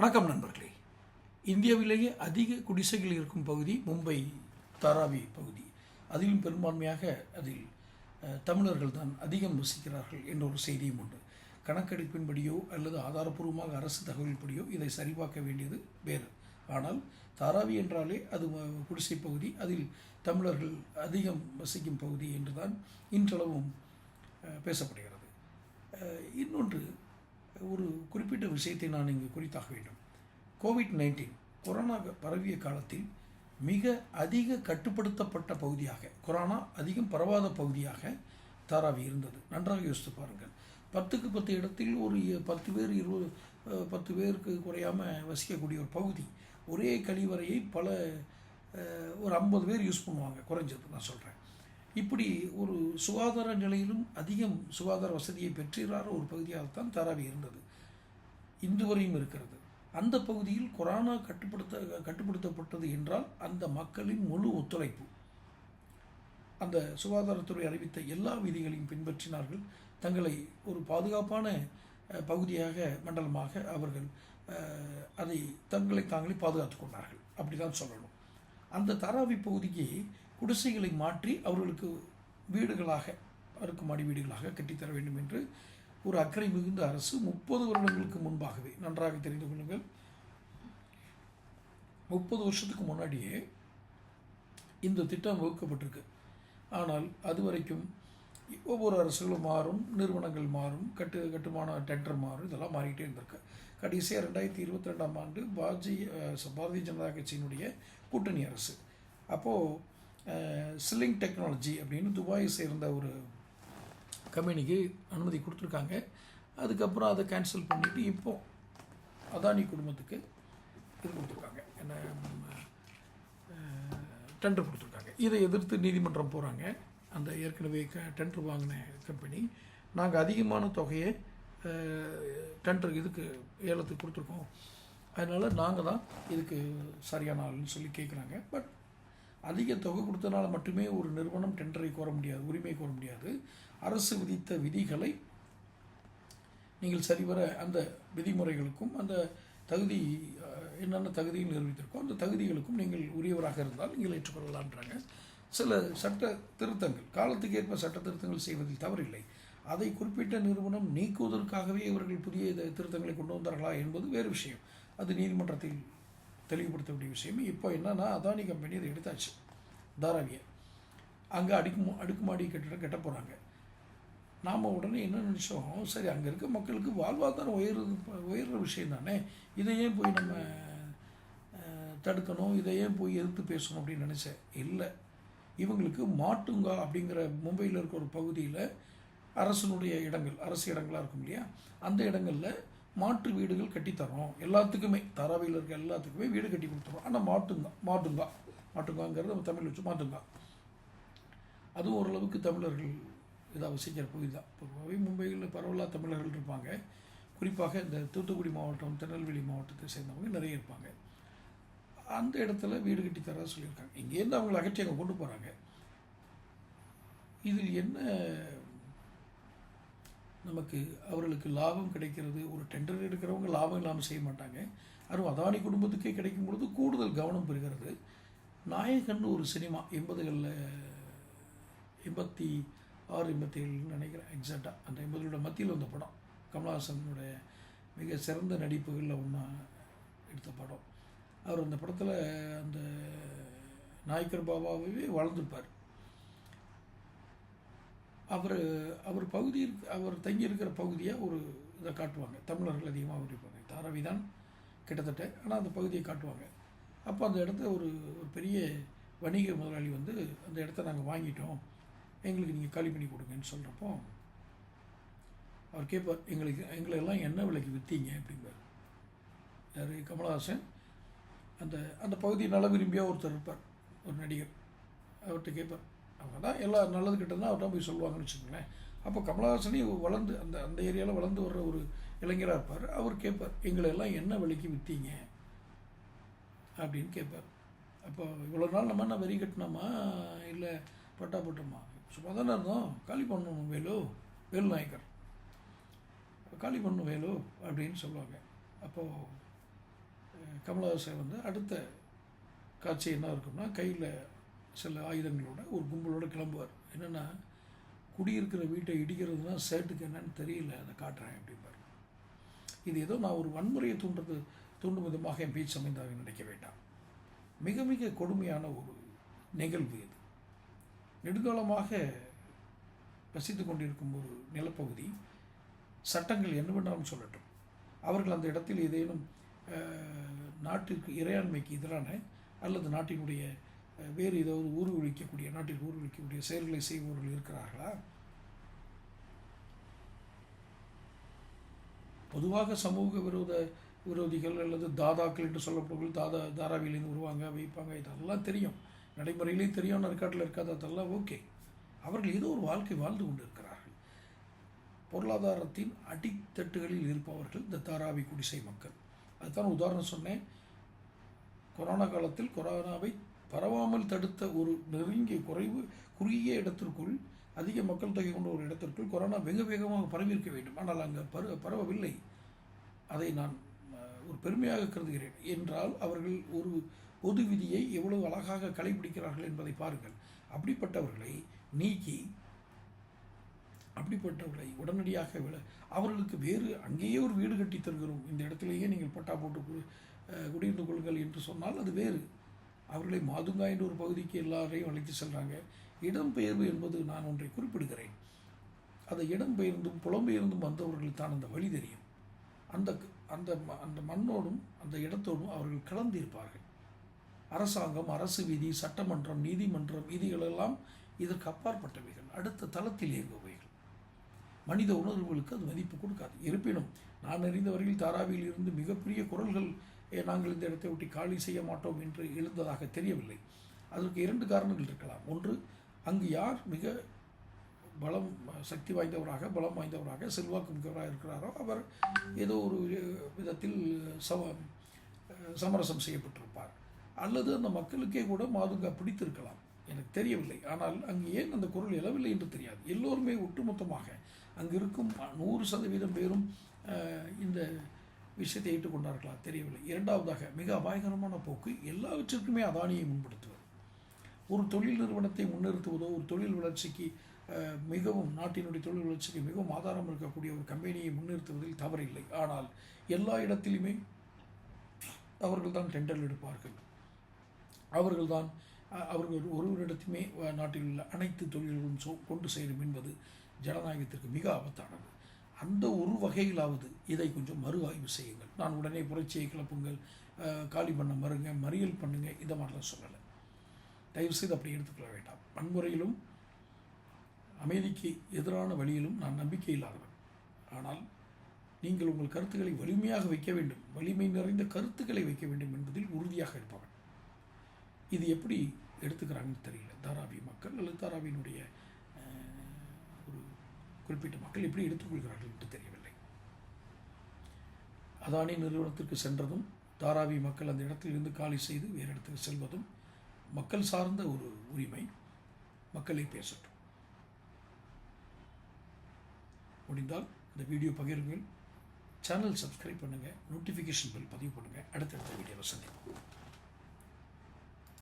வணக்கம் நண்பர்களே. இந்தியாவிலேயே அதிக குடிசைகள் இருக்கும் பகுதி மும்பை தாராவி பகுதி. அதிலும் பெரும்பான்மையாக அதில் தமிழர்கள் தான் அதிகம் வசிக்கிறார்கள் என்ற ஒரு செய்தியும் உண்டு. கணக்கெடுப்பின்படியோ அல்லது ஆதாரப்பூர்வமாக அரசு தகவல்படியோ இதை சரிபார்க்க வேண்டியது வேறு. ஆனால் தாராவி என்றாலே அது குடிசை பகுதி அதில் தமிழர்கள் அதிகம் வசிக்கும் பகுதி என்றுதான் இன்றளவும் பேசப்படுகிறது. இன்னொன்று ஒரு குறிப்பிட்ட விஷயத்தை நான் இங்கு குறித்தாக வேண்டும். கோவிட் நைன்டீன் கொரோனா பரவிய காலத்தில் மிக அதிக கட்டுப்படுத்தப்பட்ட பகுதியாக கொரோனா அதிகம் பரவாத பகுதியாக தாராவி இருந்தது. நன்றாக யோசித்து பாருங்கள். பத்துக்கு பத்து இடத்தில் ஒரு பத்து பேர் இருபது பத்து பேருக்கு குறையாமல் வசிக்கக்கூடிய ஒரு பகுதி ஒரே கழிவறையை பல ஒரு ஐம்பது பேர் யூஸ் பண்ணுவாங்க. குறைஞ்சது நான் சொல்கிறேன் இப்படி ஒரு சுகாதார நிலையிலும் அதிகம் சுகாதார வசதியை பெற்றிராத ஒரு பகுதியாகத்தான் தாராவி இருந்தது. இன்று வரையும் இருக்கிறது. அந்த பகுதியில் கொரோனா கட்டுப்படுத்த கட்டுப்படுத்தப்பட்டது என்றால் அந்த மக்களின் முழு ஒத்துழைப்பு. அந்த சுகாதாரத்துறை அறிவித்த எல்லா விதிகளையும் பின்பற்றினார்கள். தங்களை ஒரு பாதுகாப்பான பகுதியாக மண்டலமாக அவர்கள் அஹ், அதை தங்களை தாங்களே பாதுகாத்து கொண்டார்கள். அப்படி தான் சொல்லணும். அந்த தாராவி பகுதிக்கு குடிசைகளை மாற்றி அவர்களுக்கு வீடுகளாக அடுக்குமாடி வீடுகளாக கட்டித்தர வேண்டும் என்று ஒரு அக்கறை மிகுந்த அரசு முப்பது வருடங்களுக்கு முன்பாகவே நன்றாக தெரிந்து கொள்ளுங்கள். முப்பது வருஷத்துக்கு முன்னாடியே இந்த திட்டம் வகுக்கப்பட்டிருக்கு. ஆனால் அது வரைக்கும் ஒவ்வொரு அரசுகளும் மாறும் நிறுவனங்கள் மாறும் கட்டு கட்டுமான டெண்டர் மாறும் இதெல்லாம் மாறிக்கிட்டே இருந்திருக்கு. கடைசியாக ரெண்டாயிரத்தி இருபத்தி ரெண்டாம் ஆண்டு பாஜி பாரதிய ஜனதா கட்சியினுடைய கூட்டணி அரசு. அப்போது சில்லிங் டெக்னாலஜி அப்படின்னு துபாயை சேர்ந்த ஒரு கம்பெனிக்கு அனுமதி கொடுத்துருக்காங்க. அதுக்கப்புறம் அதை கேன்சல் பண்ணிவிட்டு இப்போ அதானி குடும்பத்துக்கு இது கொடுத்துருக்காங்க. என்ன டெண்டர் கொடுத்துருக்காங்க. இதை எதிர்த்து நீதிமன்றம் போகிறாங்க அந்த ஏற்கனவே க டெண்டர் வாங்கின கம்பெனி நாங்கள் அதிகமான தொகையை டெண்டர் இதுக்கு ஏலத்துக்கு கொடுத்துருக்கோம். அதனால் நாங்கள் தான் இதுக்கு சரியான ஆளுன்னு சொல்லி கேட்குறாங்க பட் அதிக தொகை கொடுத்தனால மட்டுமே ஒரு நிறுவனம் டெண்டரை கோர முடியாது உரிமை கோர முடியாது. அரசு விதித்த விதிகளை நீங்கள் சரிவர அந்த விதிமுறைகளுக்கும் அந்த தகுதி என்னென்ன தகுதிகள் நிரூபித்திருக்கோ அந்த தகுதிகளுக்கும் நீங்கள் உரியவராக இருந்தால் நீங்கள் ஏற்றுக்கொள்ளலான்றாங்க. சில சட்ட திருத்தங்கள் காலத்துக்கு ஏற்ப சட்ட திருத்தங்கள் செய்வதில் தவறில்லை. அதை குறிப்பிட்ட நிறுவனம் நீக்குவதற்காகவே இவர்கள் புதிய திருத்தங்களை கொண்டு வந்தார்களா என்பது வேறு விஷயம். அது நீதிமன்றத்தில் தெளிவுபடுத்த வேண்டிய விஷயம். இப்போ என்னென்னா அதானி கம்பெனி அதை எடுத்தாச்சு. தாராவியை. அங்கே அடுக்கு அடுக்குமாடி கட்டிடம் கட்ட போகிறாங்க நாம் உடனே என்ன நினச்சோம்? சரி அங்கே இருக்க மக்களுக்கு வாழ்வாதாரம் உயர்றது உயர்ற விஷயம் தானே. இதை ஏன் போய் நம்ம தடுக்கணும்? இதை ஏன் போய் எதிர்த்து பேசணும் அப்படின்னு நினச்சேன் இல்லை. இவங்களுக்கு மாட்டுங்கா அப்படிங்கிற மும்பையில் இருக்க ஒரு பகுதியில் அரசனுடைய இடங்கள் அரசு இடங்களாக இருக்கும் இல்லையா? அந்த இடங்களில் மாட்டு வீடுகள் கட்டித்தரோம். எல்லாத்துக்குமே தாராவியில் இருக்க எல்லாத்துக்குமே வீடு கட்டி கொடுத்துறோம். ஆனால் மாட்டுங்கா மாட்டுங்கா. மாட்டுங்காங்கிறது நம்ம தமிழ் வச்சு மாட்டுங்கா. அதுவும் ஓரளவுக்கு தமிழர்கள் இதாக வசிக்கிற பகுதி தான். பொதுவாகவே மும்பையில் பரவலாக தமிழர்கள் இருப்பாங்க. குறிப்பாக இந்த தூத்துக்குடி மாவட்டம் திருநெல்வேலி மாவட்டத்தை சேர்ந்தவங்க நிறைய இருப்பாங்க. அந்த இடத்துல வீடு கட்டி தரதா சொல்லியிருக்காங்க. இங்கேருந்து அவங்களை அகற்றி அங்கே கொண்டு போகிறாங்க இதில் என்ன நமக்கு அவர்களுக்கு லாபம் கிடைக்கிறது ஒரு டெண்டர் எடுக்கிறவங்க லாபம் இல்லாமல் செய்ய மாட்டாங்க. அதுவும் அதானி குடும்பத்துக்கே கிடைக்கும் பொழுது கூடுதல் கவனம் பெறுகிறது. நாயகன் ஒரு சினிமா எண்பதுகளில் எண்பத்தி ஆறு எண்பத்தி ஏழுன்னு நினைக்கிறேன் எக்ஸாக்டாக அந்த எண்பதுகளோட மத்தியில் வந்த படம் கமல்ஹாசனுடைய மிக சிறந்த நடிப்புகளில் ஒன்றா எடுத்த படம். அவர் அந்த படத்தில் அந்த நாயக்கர் பாபாவே வளர்ந்துருப்பார். அவர் அவர் பகுதி அவர் தங்கி இருக்கிற பகுதியை ஒரு இதை காட்டுவாங்க. தமிழர்கள் அதிகமாக இருப்பாங்க தாராவி தான் கிட்டத்தட்ட ஆனால் அந்த பகுதியை காட்டுவாங்க. அப்போ அந்த இடத்த ஒரு ஒரு பெரிய வணிக முதலாளி வந்து அந்த இடத்த நாங்கள் வாங்கிட்டோம். எங்களுக்கு நீங்கள் காலி பண்ணி கொடுங்கன்னு சொல்கிறப்போ அவர் கேட்பார் எங்களுக்கு எங்களை எல்லாம் என்ன விலைக்கு விற்றீங்க அப்படிம்பார். யார்? கமலஹாசன். அந்த அந்த பகுதி நல்லா விரும்பியாக ஒருத்தர் இருப்பார். ஒரு நடிகர். அவர்கிட்ட கேட்பார் அவங்க எல்லா நல்லது கிட்டதான் அவர்கிட்ட போய் சொல்லுவாங்கன்னு வச்சுக்கோங்களேன். அப்போ கமலஹாசனே வளர்ந்து அந்த அந்த ஏரியாவில் வளர்ந்து வர்ற ஒரு இளைஞராக இருப்பார். அவர் கேட்பார் எங்களை எல்லாம் என்ன விலைக்கு விற்றீங்க அப்படின்னு கேட்பார் அப்போ இவ்வளோ நாள் நம்ம என்ன வரி கட்டினோமா? இல்லை பட்டா போட்டோமா? சும்மா தானே இருந்தோம். காலி பண்ணணும் வேலு வேலு நாயக்கர். காலி பண்ணணும் வேலு அப்படின்னு சொல்லுவாங்க. அப்போது கமலஹாசன் வந்து அடுத்த காட்சி என்ன இருக்கும்னா கையில் சில ஆயுதங்களோட ஒரு கும்பலோடு கிளம்புவார். என்னென்னா குடியிருக்கிற வீட்டை இடிக்கிறதுனா சேட்டுக்கு என்னன்னு தெரியல அதை காட்டுறேன் அப்படிம்பார். இது ஏதோ நான் ஒரு வன்முறையை தூண்டுறது தூண்டும் விதமாக என் பேச்சு அமைந்தாக நினைக்க வேண்டாம். மிக மிக கொடுமையான ஒரு நிகழ்வு இது. நெடுங்காலமாக வசித்து கொண்டிருக்கும் ஒரு நிலப்பகுதி சட்டங்கள் என்ன வேண்டாலும் சொல்லட்டும். அவர்கள் அந்த இடத்தில் ஏதேனும் நாட்டிற்கு இறையாண்மைக்கு எதிரான அல்லது நாட்டினுடைய வேறு ஏதாவது ஊர்வலிக்கக்கூடிய நாட்டில் ஊர்வலிக்கக்கூடிய செயல்களை செய்பவர்கள் இருக்கிறார்களா? பொதுவாக சமூக விரோத விரோதிகள் அல்லது தாதாக்கள் என்று சொல்லப்படுவது தாதா தாராவிலேருந்து வருவாங்க வைப்பாங்க இதெல்லாம் தெரியும். நடைமுறையிலேயும் தெரியும் நற்காட்டில் இருக்காது அதெல்லாம் ஓகே. அவர்கள் ஏதோ ஒரு வாழ்க்கை வாழ்ந்து கொண்டு இருக்கிறார்கள் பொருளாதாரத்தின் அடித்தட்டுகளில் இருப்பவர்கள் இந்த தாராவி குடிசை மக்கள். அதுதான் உதாரணம் சொன்னேன். கொரோனா காலத்தில் கொரோனாவை பரவாமல் தடுத்த ஒரு நெருங்கிய குறைவு குறுகிய இடத்திற்குள் அதிக மக்கள் தொகை கொண்ட ஒரு இடத்திற்குள் கொரோனா வெகு வேகமாக பரவியிருக்க வேண்டும். ஆனால் அங்கே பரு பரவவில்லை. அதை நான் ஒரு பெருமையாக கருதுகிறேன். என்றால் அவர்கள் ஒரு பொது விதியை எவ்வளவு அழகாக கடைபிடிக்கிறார்கள் என்பதை பாருங்கள். அப்படிப்பட்டவர்களை நீக்கி அப்படிப்பட்டவர்களை உடனடியாக விட அவர்களுக்கு வேறு அங்கேயே ஒரு வீடு கட்டி தருகிறோம். இந்த இடத்திலேயே நீங்கள் பட்டா போட்டு குடியிருந்து கொள்ளுங்கள் என்று சொன்னால் அது வேறு. அவர்களை மாதுங்கா என்ற ஒரு பகுதிக்கு எல்லாரையும் அழைத்து செல்கிறாங்க இடம்பெயர்வு என்பது நான் ஒன்றை குறிப்பிடுகிறேன். அந்த இடம்பெயர்ந்தும் புலம்பெயர்ந்தும் வந்தவர்கள் தான் அந்த வழி தெரியும். அந்த அந்த ம- அந்த மண்ணோடும் அந்த இடத்தோடும் அவர்கள் கலந்திருப்பார்கள். அரசாங்கம் அரசு விதி சட்டமன்றம் நீதிமன்றம் விதிகளெல்லாம் இதற்கு அப்பாற்பட்டவைகள். அடுத்த தளத்தில் இயங்குபவைகள். மனித உணர்வுகளுக்கு அது மதிப்பு கொடுக்காது. இருப்பினும் நான் அறிந்த வரையில் தாராவியில் இருந்து மிகப்பெரிய குரல்கள் நாங்கள் இந்த இடத்தை விட்டு காலி செய்ய மாட்டோம் என்று எழுந்ததாக தெரியவில்லை. அதற்கு இரண்டு காரணங்கள் இருக்கலாம். ஒன்று அங்கு யார் மிக பலம் சக்தி வாய்ந்தவராக பலம் வாய்ந்தவராக செல்வாக்கு மிக்கவராக இருக்கிறாரோ அவர் ஏதோ ஒரு விதத்தில் சம சமரசம் செய்யப்பட்டிருப்பார். அல்லது அந்த மக்களுக்கே கூட மாதுங்கா பிடித்திருக்கலாம். எனக்கு தெரியவில்லை. ஆனால் அங்கு ஏன் அந்த குரல் எழவில்லை என்று தெரியாது. எல்லோருமே ஒட்டுமொத்தமாக அங்கு இருக்கும் நூறு சதவீதம் பேரும் இந்த விஷயத்தை ஏற்றுக்கொண்டார்களா? தெரியவில்லை. இரண்டாவதாக மிக அபாயகரமான போக்கு எல்லாவற்றிற்குமே அதானியை முன்படுத்துவது. ஒரு தொழில் நிறுவனத்தை முன்னிறுத்துவதோ ஒரு தொழில் வளர்ச்சிக்கு மிகவும் நாட்டினுடைய தொழில் வளர்ச்சிக்கு மிகவும் ஆதாரம் இருக்கக்கூடிய ஒரு கம்பெனியை முன்னிறுத்துவதில் தவறில்லை. ஆனால் எல்லா இடத்திலுமே அவர்கள் தான் டெண்டர் எடுப்பார்கள். அவர்கள்தான் தான் அவர்கள் ஒருவரிடத்துமே நாட்டில் உள்ள அனைத்து தொழில்களும் கொண்டு சேரும் என்பது ஜனநாயகத்திற்கு மிக ஆபத்தானது. அந்த ஒரு வகையிலாவது இதை கொஞ்சம் மறு ஆய்வு செய்யுங்கள். நான் உடனே புரட்சியை கிளப்புங்கள் காலி பண்ண மறுங்க மறியல் பண்ணுங்க இந்த மாதிரிலாம் சொல்லலை. தயவுசெய்து அப்படி எடுத்துக்கொள்ள வேண்டாம். வன்முறையிலும் அமைதிக்கு எதிரான வழியிலும் நான் நம்பிக்கை இல்லாதவன். ஆனால் நீங்கள் உங்கள் கருத்துக்களை வலிமையாக வைக்க வேண்டும். வலிமை நிறைந்த கருத்துக்களை வைக்க வேண்டும் என்பதில் உறுதியாக இருப்பவன். இது எப்படி எடுத்துக்கிறாங்கன்னு தெரியல. தாராவி மக்கள் அல்லது தாராவியினுடைய குறிப்பிட்ட மக்கள் எப்படி எடுத்துக்கொள்கிறார்கள் என்று தெரியவில்லை. அதானி நிறுவனத்திற்கு சென்றதும் தாராவி மக்கள் அந்த இடத்திலிருந்து காலி செய்து வேறு இடத்துக்கு செல்வதும் மக்கள் சார்ந்த ஒரு உரிமை. மக்களை பேசட்டும். முடிந்தால் இந்த வீடியோ பகிருங்கள். சேனல் சப்ஸ்கிரைப் பண்ணுங்கள் நோட்டிஃபிகேஷன் பில் பதிவு பண்ணுங்கள் அடுத்தடுத்த வீடியோவை சந்திப்போம்.